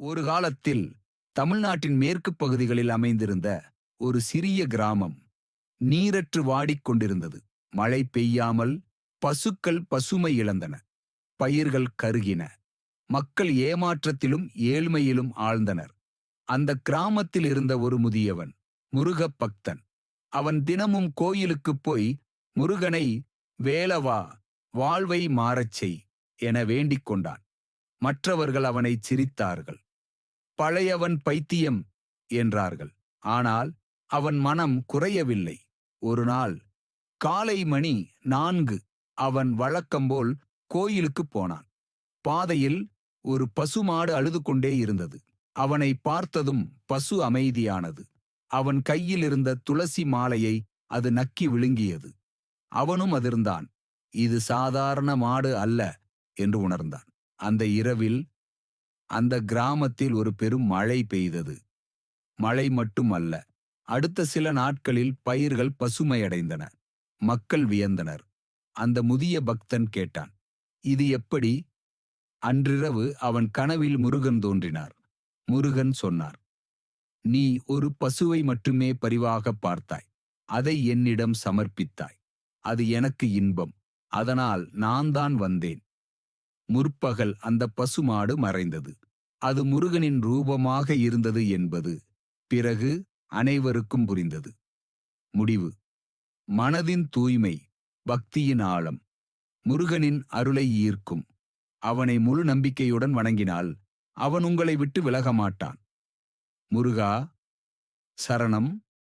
ஒரு காலத்தில் தமிழ்நாட்டின் மேற்கு பகுதிகளில் அமைந்திருந்த ஒரு சிறிய கிராமம் நீரற்று வாடிக் கொண்டிருந்தது. மழை பெய்யாமல் பசுக்கள் பசுமை இழந்தன. பயிர்கள் கருகின. மக்கள் ஏமாற்றத்திலும் ஏழ்மையிலும் ஆழ்ந்தனர். அந்த கிராமத்தில் இருந்த ஒரு முதியவன் முருகப் பக்தன் அவன் தினமும் கோயிலுக்குப் போய் முருகனை வேலவா வாழ்வை மாறச் செய் என வேண்டிக் கொண்டான். மற்றவர்கள் அவனை சிரித்தார்கள். பழையவன் பைத்தியம் என்றார்கள். ஆனால் அவன் மனம் குறையவில்லை. ஒரு நாள் காலை மணி நான்கு அவன் வழக்கம்போல் கோயிலுக்குப் போனான். பாதையில் ஒரு பசுமாடு அழுது கொண்டே இருந்தது. அவனை பார்த்ததும் பசு அமைதியானது. அவன் கையில் இருந்த துளசி மாலையை அது நக்கி விழுங்கியது. அவனும் அதிர்ந்தான். இது சாதாரண மாடு அல்ல என்று உணர்ந்தான். அந்த இரவில் அந்த கிராமத்தில் ஒரு பெரும் மழை பெய்தது. மழை மட்டும் அல்ல அடுத்த சில நாட்களில் பயிர்கள் பசுமையடைந்தன. மக்கள் வியந்தனர். அந்த முதிய பக்தன் கேட்டான் இது எப்படி? அன்றிரவு அவன் கனவில் முருகன் தோன்றினார். முருகன் சொன்னார் நீ ஒரு பசுவை மட்டுமே பரிவாக பார்த்தாய். அதை என்னிடம் சமர்ப்பித்தாய். அது எனக்கு இன்பம். அதனால் நான் தான் வந்தேன். முற்பகல் அந்த பசுமாடு மறைந்தது. அது முருகனின் ரூபமாக இருந்தது என்பது பிறகு அனைவருக்கும் புரிந்தது. முடிவு. மனதின் தூய்மை பக்தியின் ஆழம். முருகனின் அருளை ஈர்க்கும். அவனை முழு நம்பிக்கையுடன் வணங்கினால் அவன் உங்களை விட்டு விலக மாட்டான் முருகா சரணம்.